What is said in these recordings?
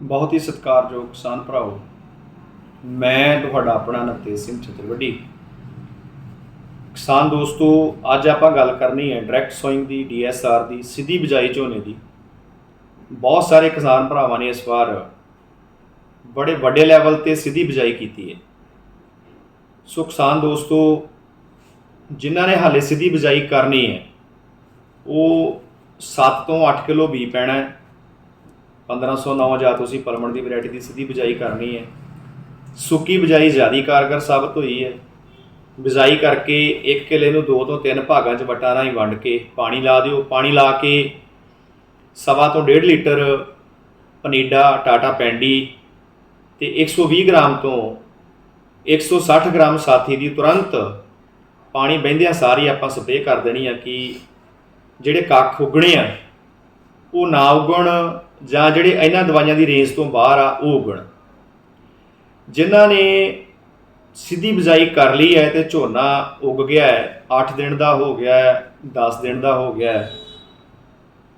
ਬਹੁਤ ਹੀ ਸਤਿਕਾਰਯੋਗ ਕਿਸਾਨ ਭਰਾਓ, ਮੈਂ ਤੁਹਾਡਾ ਆਪਣਾ ਨਵਤੇਜ ਸਿੰਘ ਚਤੁਰਵੱਡੀ ਕਿਸਾਨ ਦੋਸਤੋ, ਅੱਜ ਆਪਾਂ ਗੱਲ ਕਰਨੀ ਹੈ ਡਾਇਰੈਕਟ ਸੋਇੰਗ ਦੀ ਡੀਐਸਆਰ ਦੀ, ਸਿੱਧੀ ਬਿਜਾਈ ਝੋਨੇ ਦੀ। ਬਹੁਤ ਸਾਰੇ ਕਿਸਾਨ ਭਰਾਵਾਂ ਨੇ ਇਸ ਵਾਰ ਬੜੇ ਵੱਡੇ ਲੈਵਲ ਤੇ ਸਿੱਧੀ ਬਿਜਾਈ ਕੀਤੀ ਹੈ। ਸੋ ਕਿਸਾਨ ਦੋਸਤੋ, ਜਿਨ੍ਹਾਂ ਨੇ ਹਾਲੇ ਸਿੱਧੀ ਬਿਜਾਈ ਕਰਨੀ ਹੈ, ਉਹ 7 ਤੋਂ 8 ਕਿਲੋ ਬੀ ਪੈਣਾ ਹੈ। 1509 ਜਾਂ ਤੁਸੀਂ ਪਰਮਣ ਦੀ ਵੈਰਾਈਟੀ ਦੀ ਸਿੱਧੀ ਬਿਜਾਈ ਕਰਨੀ ਹੈ। ਸੁੱਕੀ ਬਿਜਾਈ ਜ਼ਿਆਦੀ ਕਾਰਗਰ ਸਾਬਤ ਹੋਈ ਹੈ। ਬਿਜਾਈ ਕਰਕੇ ਇੱਕ ਕਿਲੇ ਨੂੰ ਦੋ ਤੋਂ ਤਿੰਨ ਭਾਗਾਂ 'ਚ ਵਟਾਂ ਰਾਹੀਂ ਵੰਡ ਕੇ ਪਾਣੀ ਲਾ ਦਿਓ। ਪਾਣੀ ਲਾ ਕੇ ਸਵਾ ਤੋਂ 1.5 ਲੀਟਰ ਪਨੀਡਾ, ਟਾਟਾ ਪੈਂਡੀ ਤੇ 120 ਗ੍ਰਾਮ ਤੋਂ 160 ਗ੍ਰਾਮ ਸਾਥੀ ਦੀ ਤੁਰੰਤ ਪਾਣੀ ਬਹਿੰਦਿਆਂ ਸਾਰੀ ਆਪਾਂ ਸਪਰੇਅ ਕਰ ਦੇਣੀ ਆ ਕਿ ਜਿਹੜੇ ਕੱਖ ਉਗਣੇ ਆ, ਉਹ ਨਾ ਉਗਣ ਜਾਂ ਜਿਹੜੇ ਇਹਨਾਂ ਦਵਾਈਆਂ ਦੀ ਰੇਂਜ ਤੋਂ ਬਾਹਰ ਆ, ਉਹ ਉਗਣ। ਜਿਨ੍ਹਾਂ ਨੇ ਸਿੱਧੀ ਬਿਜਾਈ ਕਰ ਲਈ ਹੈ ਤੇ ਝੋਨਾ ਉੱਗ ਗਿਆ ਹੈ 8 ਦਿਨ ਦਾ ਹੋ ਗਿਆ ਹੈ 10 ਦਿਨ ਦਾ ਹੋ ਗਿਆ ਹੈ।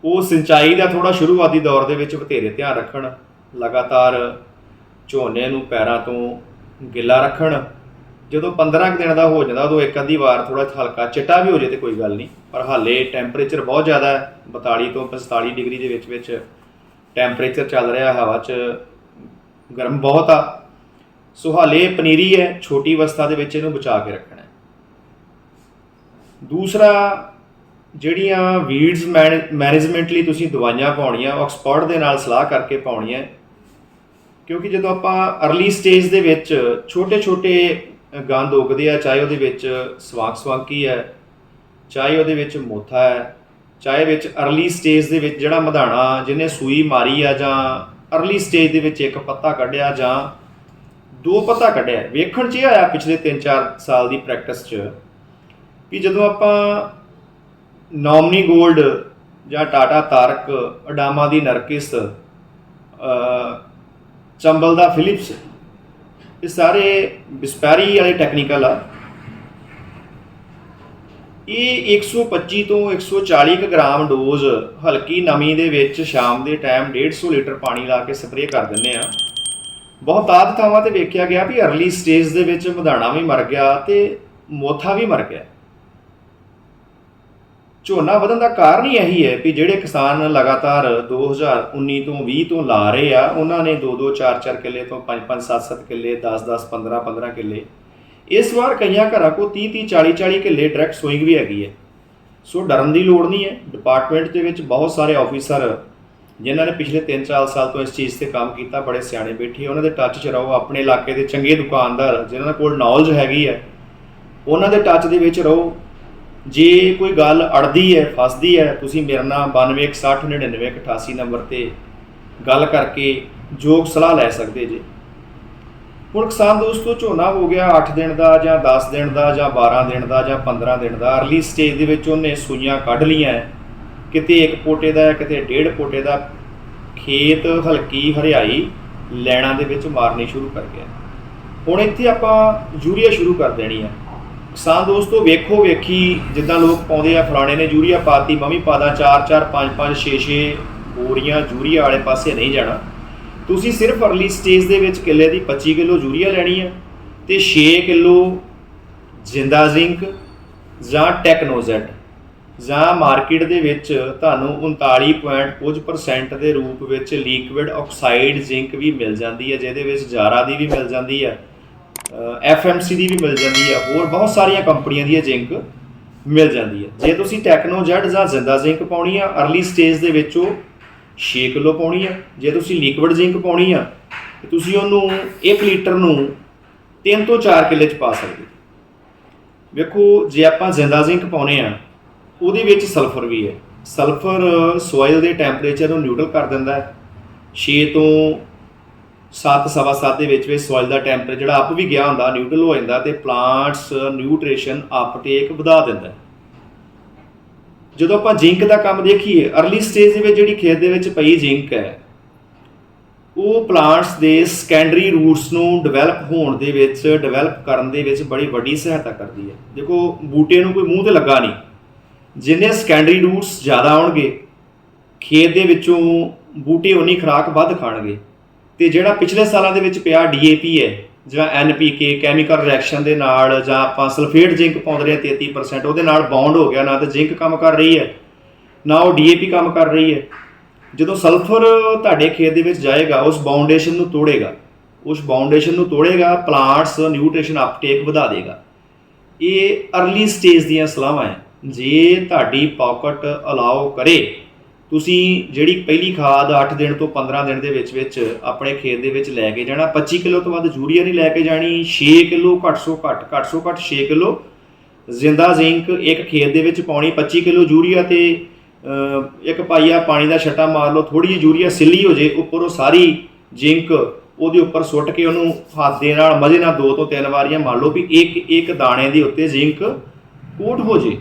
ਉਹ ਸਿੰਚਾਈ ਦਾ ਥੋੜਾ ਸ਼ੁਰੂਆਤੀ ਦੌਰ ਦੇ ਵਿੱਚ ਬਥੇਰੇ ਧਿਆਨ ਰੱਖਣ, ਲਗਾਤਾਰ ਝੋਨੇ ਨੂੰ ਪੈਰਾਂ ਤੋਂ ਗਿੱਲਾ ਰੱਖਣ। ਜਦੋਂ 15 ਕੁ ਦਿਨ ਦਾ ਹੋ ਜਾਂਦਾ, ਉਦੋਂ ਇੱਕ ਅੱਧੀ ਵਾਰ ਥੋੜਾ ਹਲਕਾ ਚਿੱਟਾ ਵੀ ਹੋ ਜੇ ਤੇ ਕੋਈ ਗੱਲ ਨਹੀਂ, ਪਰ ਹਾਲੇ ਟੈਂਪਰੇਚਰ ਬਹੁਤ ਜ਼ਿਆਦਾ ਹੈ 42 ਤੋਂ 45 ਡਿਗਰੀ ਦੇ ਵਿੱਚ ਵਿੱਚ ਟੈਂਪਰੇਚਰ ਚੱਲ ਰਿਹਾ ਹਵਾ 'ਚ, ਗਰਮ ਬਹੁਤ ਆ। ਸੋ ਹਾਲੇ ਪਨੀਰੀ ਹੈ, ਛੋਟੀ ਅਵਸਥਾ ਦੇ ਵਿੱਚ ਇਹਨੂੰ ਬਚਾ ਕੇ ਰੱਖਣਾ ਹੈ। ਦੂਸਰਾ, ਜਿਹੜੀਆਂ ਵੀਡਸ ਮੈਨੇਜਮੈਂਟ ਲਈ ਤੁਸੀਂ ਦਵਾਈਆਂ ਪਾਉਣੀਆਂ ਉਹ ਐਕਸਪਰਟ ਦੇ ਨਾਲ ਸਲਾਹ ਕਰਕੇ ਪਾਉਣੀਆਂ ਕਿਉਂਕਿ ਜਦੋਂ ਆਪਾਂ ਅਰਲੀ ਸਟੇਜ ਦੇ ਵਿੱਚ ਛੋਟੇ-ਛੋਟੇ ਗੰਦ ਉਗਦੇ ਆ, ਚਾਹੇ ਉਹਦੇ ਵਿੱਚ ਸਵਾਕ ਸਵਾਕੀ ਹੈ, ਚਾਹੇ ਉਹਦੇ ਵਿੱਚ ਮੋਥਾ ਹੈ ਚਾਹੇ ਵਿੱਚ ਅਰਲੀ ਸਟੇਜ ਦੇ ਵਿੱਚ ਜਿਹੜਾ ਮਧਾਣਾ ਜਿਹਨੇ ਸੂਈ ਮਾਰੀ ਆ ਜਾਂ ਅਰਲੀ ਸਟੇਜ ਦੇ ਵਿੱਚ ਇੱਕ ਪੱਤਾ ਕੱਢਿਆ ਜਾਂ ਦੋ ਪੱਤਾ ਕੱਢਿਆ, ਵੇਖਣ 'ਚ ਇਹ ਆਇਆ ਪਿਛਲੇ 3-4 ਸਾਲ ਦੀ ਪ੍ਰੈਕਟਿਸ 'ਚ ਕਿ ਜਦੋਂ ਆਪਾਂ ਨੋਮਨੀ 골ਡ ਜਾਂ ਟਾਟਾ ਤਾਰਕ, ਅਡਾਮਾ ਦੀ ਨਰਕਿਸ ਚੰਬਲ ਦਾ ਫਿਲਿਪਸ, ਇਹ ਸਾਰੇ ਬਿਸਪੈਰੀ ਵਾਲੇ ਟੈਕਨੀਕਲ ਆ। ਇਹ 125 ਤੋਂ 140 ਕੁ ਗ੍ਰਾਮ ਡੋਜ਼ ਹਲਕੀ ਨਮੀ ਦੇ ਵਿੱਚ ਸ਼ਾਮ ਦੇ ਟਾਈਮ 150 ਲੀਟਰ ਪਾਣੀ ਲਾ ਕੇ ਸਪਰੇਅ ਕਰ ਦਿੰਦੇ ਆ ਬਹੁਤ ਆਦ ਥਾਵਾਂ ਤੇ ਵੇਖਿਆ ਗਿਆ ਵੀ ਅਰਲੀ ਸਟੇਜ ਦੇ ਵਿੱਚ ਮਧਾਣਾ ਵੀ ਮਰ ਗਿਆ ਤੇ ਮੋਥਾ ਵੀ ਮਰ ਗਿਆ। ਝੋਨਾ ਵਧਣ ਦਾ ਕਾਰਨ ਹੀ ਇਹੀ ਹੈ ਵੀ ਜਿਹੜੇ ਕਿਸਾਨ ਲਗਾਤਾਰ 2019 ਤੋਂ 20 ਤੋਂ ਲਾ ਰਹੇ ਆ, ਉਹਨਾਂ ਨੇ 2-2 4-4 ਕਿੱਲੇ ਤੋਂ 5-5 7-7 ਕਿੱਲੇ 10-10 15-15 ਕਿੱਲੇ ਇਸ ਵਾਰ ਕਈਆਂ ਘਰਾਂ ਕੋ 30-30 40-40 ਕਿੱਲੇ ਡਾਇਰੈਕਟ ਸੋਇੰਗ ਵੀ ਹੈਗੀ ਹੈ। ਸੋ ਡਰਨ ਦੀ ਲੋੜ ਨਹੀਂ ਹੈ। ਡਿਪਾਰਟਮੈਂਟ ਦੇ ਵਿੱਚ ਬਹੁਤ ਸਾਰੇ ਆਫੀਸਰ ਜਿਨ੍ਹਾਂ ਨੇ ਪਿਛਲੇ 3-4 ਸਾਲ ਤੋਂ ਇਸ ਚੀਜ਼ ਤੇ ਕੰਮ ਕੀਤਾ, ਬੜੇ ਸਿਆਣੇ ਬੈਠੇ ਉਹਨਾਂ ਦੇ ਟੱਚ 'ਚ ਰਹੋ, ਆਪਣੇ ਇਲਾਕੇ ਦੇ ਚੰਗੇ ਦੁਕਾਨਦਾਰ ਜਿਨ੍ਹਾਂ ਕੋਲ ਨੌਲੇਜ ਹੈਗੀ ਹੈ, ਉਹਨਾਂ ਦੇ ਟੱਚ ਦੇ ਵਿੱਚ ਰਹੋ। ਜੇ ਕੋਈ ਗੱਲ ਅੜਦੀ ਹੈ, ਫਸਦੀ ਹੈ, ਤੁਸੀਂ ਮੇਰੇ ਨਾਲ 9216999188 ਨੰਬਰ ਤੇ ਗੱਲ ਕਰਕੇ ਯੋਗ ਸਲਾਹ ਲੈ ਸਕਦੇ ਜੇ। ਹੁਣ ਕਿਸਾਨ ਦੋਸਤੋ, ਝੋਨਾ ਹੋ ਗਿਆ 8 ਦਿਨ ਦਾ ਜਾਂ 10 ਦਿਨ ਦਾ ਜਾਂ 12 ਦਿਨ ਦਾ ਜਾਂ 15 ਦਿਨ ਦਾ। ਅਰਲੀ ਸਟੇਜ ਦੇ ਵਿੱਚ ਉਹਨੇ ਸੂਈਆਂ ਕੱਢ ਲੀਆਂ ਕਿਤੇ ਇੱਕ ਪੋਟੇ ਦਾ, ਕਿਤੇ ਡੇਢ ਪੋਟੇ ਦਾ ਖੇਤ ਹਲਕੀ ਹਰਿਆਈ ਲੈਣਾ ਦੇ ਵਿੱਚ ਮਾਰਨੀ ਸ਼ੁਰੂ ਕਰ ਗਿਆ ਹੁਣ ਇੱਥੇ ਆਪਾਂ ਯੂਰੀਆ ਸ਼ੁਰੂ ਕਰ ਦੇਣੀ ਹੈ ਕਿਸਾਨ ਦੋਸਤੋ, ਵੇਖੋ ਵੇਖੀ ਜਿੱਦਾਂ ਲੋਕ ਪਾਉਂਦੇ ਆ, ਫਲਾਣੇ ਨੇ ਯੂਰੀਆ ਪਾਤੀ ਮੈਂ ਵੀ ਪਾਦਾ 4 4 5 5 6 6 ਬੋਰੀਆਂ ਯੂਰੀਆ ਵਾਲੇ ਪਾਸੇ ਨਹੀਂ ਜਾਣਾ। ਤੁਸੀਂ ਸਿਰਫ ਅਰਲੀ ਸਟੇਜ ਦੇ ਵਿੱਚ ਕਿੱਲੇ ਦੀ 25 ਕਿਲੋ ਯੂਰੀਆ ਲੈਣੀ ਹੈ ਤੇ 6 ਕਿਲੋ ਜਿੰਦਾ ਜ਼ਿੰਕ ਜਾਂ ਟੈਕਨੋਜ਼ੈਟ ਜਾਂ ਮਾਰਕੀਟ ਦੇ ਵਿੱਚ ਤੁਹਾਨੂੰ 39.5% ਦੇ ਰੂਪ ਵਿੱਚ ਲਿਕਵਿਡ ਆਕਸਾਈਡ ਜ਼ਿੰਕ ਵੀ ਮਿਲ ਜਾਂਦੀ ਹੈ ਜਿਹਦੇ ਵਿੱਚ ਜਾਰਾ ਦੀ ਵੀ ਮਿਲ ਜਾਂਦੀ ਹੈ ਐਫਐਮਸੀ ਦੀ ਵੀ ਮਿਲ ਜਾਂਦੀ ਹੈ ਹੋਰ ਬਹੁਤ ਸਾਰੀਆਂ ਕੰਪਨੀਆਂ ਦੀ ਇਹ ਜ਼ਿੰਕ ਮਿਲ ਜਾਂਦੀ ਹੈ ਜੇ ਤੁਸੀਂ ਟੈਕਨੋਜੈਟ ਜਾਂ ਜ਼ਿੰਦਾ ਜ਼ਿੰਕ ਪਾਉਣੀ ਆ ਅਰਲੀ ਸਟੇਜ ਦੇ ਵਿੱਚ ਉਹ 6 ਕਿਲੋ ਪਾਉਣੀ ਆ, ਜੇ ਤੁਸੀਂ ਲਿਕਵਿਡ ਜ਼ਿੰਕ ਪਾਉਣੀ ਆ, ਤੇ ਤੁਸੀਂ ਉਹਨੂੰ 1 ਲੀਟਰ ਨੂੰ 3 ਤੋਂ 4 ਕਿੱਲੇ ਚ ਪਾ ਸਕਦੇ ਵੇਖੋ, ਜੇ ਆਪਾਂ ਜ਼ਿੰਦਾ ਜ਼ਿੰਕ ਪਾਉਨੇ ਆ, ਉਹਦੇ ਵਿੱਚ ਸਲਫਰ ਵੀ ਹੈ। ਸਲਫਰ ਸੋਇਲ ਦੇ ਟੈਂਪਰੇਚਰ ਨੂੰ ਨਿਊਟਰਲ ਕਰ ਦਿੰਦਾ ਹੈ। 6 ਤੋਂ 7 ਸਵਾ 7 ਦੇ ਵਿੱਚ ਵਿੱਚ ਸੋਇਲ ਦਾ ਟੈਂਪਰੇਚਰ ਜਿਹੜਾ ਅਪ ਵੀ ਗਿਆ ਹੁੰਦਾ ਨਿਊਟਰਲ ਹੋ ਜਾਂਦਾ, ਤੇ ਪਲਾਂਟਸ ਨਿਊਟ੍ਰੀਸ਼ਨ ਅਪਟੇਕ ਵਧਾ ਦਿੰਦਾ ਜਦੋਂ ਆਪਾਂ ਜ਼ਿੰਕ ਦਾ ਕੰਮ ਦੇਖੀਏ ਅਰਲੀ ਸਟੇਜ ਦੇ ਵਿੱਚ ਜਿਹੜੀ ਖੇਤ ਦੇ ਵਿੱਚ ਪਈ ਜ਼ਿੰਕ ਹੈ, ਉਹ ਪਲਾਂਟਸ ਦੇ ਸੈਕੰਡਰੀ ਰੂਟਸ ਨੂੰ ਡਿਵੈਲਪ ਹੋਣ ਦੇ ਵਿੱਚ ਡਿਵੈਲਪ ਕਰਨ ਦੇ ਵਿੱਚ ਬੜੀ ਵੱਡੀ ਸਹਾਇਤਾ ਕਰਦੀ ਹੈ। ਦੇਖੋ, ਬੂਟੇ ਨੂੰ ਕੋਈ ਮੂੰਹ ਤੇ ਲੱਗਾ ਨਹੀਂ। ਜਿੰਨੇ ਸੈਕੰਡਰੀ ਰੂਟਸ ਜ਼ਿਆਦਾ ਆਉਣਗੇ, ਖੇਤ ਦੇ ਵਿੱਚੋਂ ਬੂਟੇ ਉਨੀ ਖੁਰਾਕ ਵੱਧ ਖਾਣਗੇ। ਤੇ ਜਿਹੜਾ ਪਿਛਲੇ ਸਾਲਾਂ ਦੇ ਵਿੱਚ ਪਿਆ ਡੀਏਪੀ ਹੈ ਜਾਂ ਐਨਪੀਕੇ ਕੈਮੀਕਲ ਰਿਐਕਸ਼ਨ ਦੇ ਨਾਲ ਜਾਂ ਆਪਾਂ ਸਲਫੇਟ ਜ਼ਿੰਕ ਪਾਉਂਦੇ ਰਹੇ 33% ਉਹਦੇ ਨਾਲ ਬੌਂਡ ਹੋ ਗਿਆ, ਨਾ ਤਾਂ ਜ਼ਿੰਕ ਕੰਮ ਕਰ ਰਹੀ ਹੈ, ਨਾ ਉਹ ਡੀਏਪੀ ਕੰਮ ਕਰ ਰਹੀ ਹੈ। ਜਦੋਂ ਸਲਫਰ ਤੁਹਾਡੇ ਖੇਤ ਦੇ ਵਿੱਚ ਜਾਏਗਾ, ਉਸ ਬਾਉਂਡੇਸ਼ਨ ਨੂੰ ਤੋੜੇਗਾ, ਉਸ ਬਾਉਂਡੇਸ਼ਨ ਨੂੰ ਤੋੜੇਗਾ ਪਲਾਂਟਸ ਨਿਊਟ੍ਰੀਸ਼ਨ ਅਪਟੇਕ ਵਧਾ ਦੇਗਾ। ਇਹ ਅਰਲੀ ਸਟੇਜ ਦੀਆਂ ਸਲਾਹਾਂ ਹੈ। ਜੇ ਤੁਹਾਡੀ ਪਾਕਟ ਅਲਾਉ ਕਰੇ ਤੁਸੀਂ ਜਿਹੜੀ ਪਹਿਲੀ ਖਾਦ 8 ਦਿਨ ਤੋਂ 15 ਦਿਨ ਦੇ ਵਿੱਚ ਵਿੱਚ ਆਪਣੇ ਖੇਤ ਦੇ ਵਿੱਚ ਲੈ ਕੇ ਜਾਣਾ 25 ਕਿਲੋ ਤੋਂ ਵੱਧ ਯੂਰੀਆ ਨਹੀਂ ਲੈ ਕੇ ਜਾਣੀ 6 ਕਿਲੋ ਘੱਟ ਸੋ ਘੱਟ ਘੱਟ ਸੋ ਘੱਟ 6 ਕਿਲੋ ਜ਼ਿੰਦਾ ਜ਼ਿੰਕ ਇੱਕ ਖੇਤ ਦੇ ਵਿੱਚ ਪਾਉਣੀ 25 ਕਿਲੋ ਯੂਰੀਆ ਤੇ ਇੱਕ ਪਾਈਆ ਪਾਣੀ ਦਾ ਛੱਟਾ ਮਾਰ ਲਓ ਥੋੜੀ ਜਿਹੀ ਯੂਰੀਆ ਸਿੱਲੀ ਹੋ ਜੇ, ਉੱਪਰ ਉਹ ਸਾਰੀ ਜ਼ਿੰਕ ਉਹਦੇ ਉੱਪਰ ਸੁੱਟ ਕੇ ਉਹਨੂੰ ਹੱਥ ਦੇ ਨਾਲ, ਮਜ਼ੇ ਨਾਲ ਦੋ ਤੋਂ ਤਿੰਨ ਵਾਰੀਆਂ ਮੰਨ ਲਓ ਵੀ ਇੱਕ ਇੱਕ ਦਾਣੇ ਦੇ ਉੱਤੇ ਜ਼ਿੰਕ ਕੋਟ ਹੋ ਜੇ।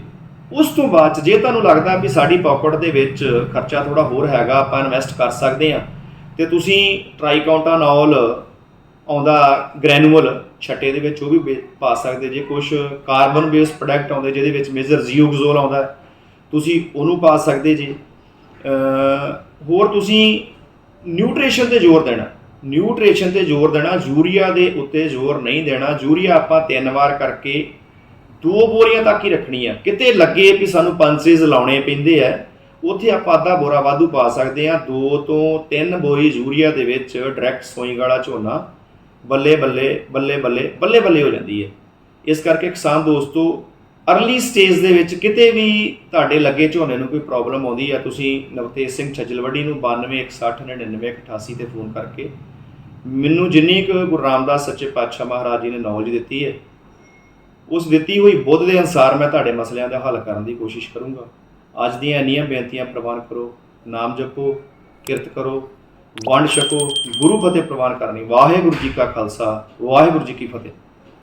ਉਸ ਤੋਂ ਬਾਅਦ 'ਚ ਜੇ ਤੁਹਾਨੂੰ ਲੱਗਦਾ ਵੀ ਸਾਡੀ ਪਾਕਟ ਦੇ ਵਿੱਚ ਖਰਚਾ ਥੋੜਾ ਹੋਰ ਹੈਗਾ, ਆਪਾਂ ਇਨਵੈਸਟ ਕਰ ਸਕਦੇ ਆ ਤੇ ਤੁਸੀਂ ਟ੍ਰਾਈਕਾਉਂਟਾਨੋਲ ਆਉਂਦਾ ਗ੍ਰੈਨੂਅਲ ਛੱਟੇ ਦੇ ਵਿੱਚ ਉਹ ਵੀ ਪਾ ਸਕਦੇ। ਜੇ ਕੁਝ ਕਾਰਬਨ ਬੇਸ ਪ੍ਰੋਡਕਟ ਆਉਂਦੇ, ਜਿਹਦੇ ਵਿੱਚ ਮੇਜਰ ਜ਼ੀਓਗਜ਼ੋਲ ਆਉਂਦਾ, ਤੁਸੀਂ ਉਹਨੂੰ ਪਾ ਸਕਦੇ ਜੀ। ਹੋਰ ਤੁਸੀਂ ਨਿਊਟ੍ਰੀਸ਼ਨ ਤੇ ਜ਼ੋਰ ਦੇਣਾ। ਨਿਊਟ੍ਰੀਸ਼ਨ ਤੇ ਜ਼ੋਰ ਦੇਣਾ, ਯੂਰੀਆ ਦੇ ਉੱਤੇ ਜ਼ੋਰ ਨਹੀਂ ਦੇਣਾ। ਯੂਰੀਆ ਆਪਾਂ ਤਿੰਨ ਵਾਰ ਕਰਕੇ ਦੋ ਬੋਰੀਆਂ ਤੱਕ ਹੀ ਰੱਖਣੀ ਆ। ਕਿਤੇ ਲੱਗੇ ਵੀ ਸਾਨੂੰ ਪੰਚੇਸ ਲਾਉਣੇ ਪੈਂਦੇ ਆ, ਉੱਥੇ ਆਪਾਂ ਅੱਧਾ ਬੋਰਾ ਵਾਧੂ ਪਾ ਸਕਦੇ ਆ। ਦੋ ਤੋਂ ਤਿੰਨ ਬੋਰੀ ਯੂਰੀਆ ਦੇ ਵਿੱਚ ਡਾਇਰੈਕਟ ਸੋਈ ਵਾਲਾ ਝੋਨਾ ਬੱਲੇ ਬੱਲੇ ਬੱਲੇ ਬੱਲੇ ਬੱਲੇ ਬੱਲੇ ਹੋ ਜਾਂਦੀ ਹੈ ਇਸ ਕਰਕੇ ਕਿਸਾਨ ਦੋਸਤੋ ਅਰਲੀ ਸਟੇਜ ਦੇ ਵਿੱਚ ਕਿਤੇ ਵੀ ਤੁਹਾਡੇ ਲੱਗੇ ਝੋਨੇ ਨੂੰ ਕੋਈ ਪ੍ਰੋਬਲਮ ਆਉਂਦੀ ਹੈ ਤੁਸੀਂ ਨਵਤੇਜ ਸਿੰਘ ਛੱਜਲਵੜੀ ਨੂੰ 9216999188 ਤੇ ਫੋਨ ਕਰਕੇ ਮੈਨੂੰ ਜਿੰਨੀ ਕੁ ਗੁਰੂ ਰਾਮਦਾਸ ਸੱਚੇ ਪਾਤਸ਼ਾਹ ਮਹਾਰਾਜ ਜੀ ਨੇ ਨੌਲੇਜ ਦਿੱਤੀ ਹੈ ਉਸ ਦਿੱਤੀ ਹੋਈ ਬੁੱਧ ਦੇ ਅਨਸਾਰ ਮੈਂ ਤੁਹਾਡੇ ਮਸਲਿਆਂ ਦਾ ਹੱਲ ਕਰਨ ਦੀ ਕੋਸ਼ਿਸ਼ ਕਰੂੰਗਾ। ਅੱਜ ਦੀਆਂ ਇੰਨੀਆਂ ਬੇਨਤੀਆਂ ਪ੍ਰਵਾਨ ਕਰੋ, ਨਾਮ ਜਪੋ, ਕਿਰਤ ਕਰੋ, ਵੰਡ ਛਕੋ, ਗੁਰੂ ਫਤਿਹ ਪ੍ਰਵਾਨ ਕਰਨੀ। ਵਾਹਿਗੁਰੂ ਜੀ ਕਾ ਖਾਲਸਾ, ਵਾਹਿਗੁਰੂ ਜੀ ਕੀ ਫਤਿਹ।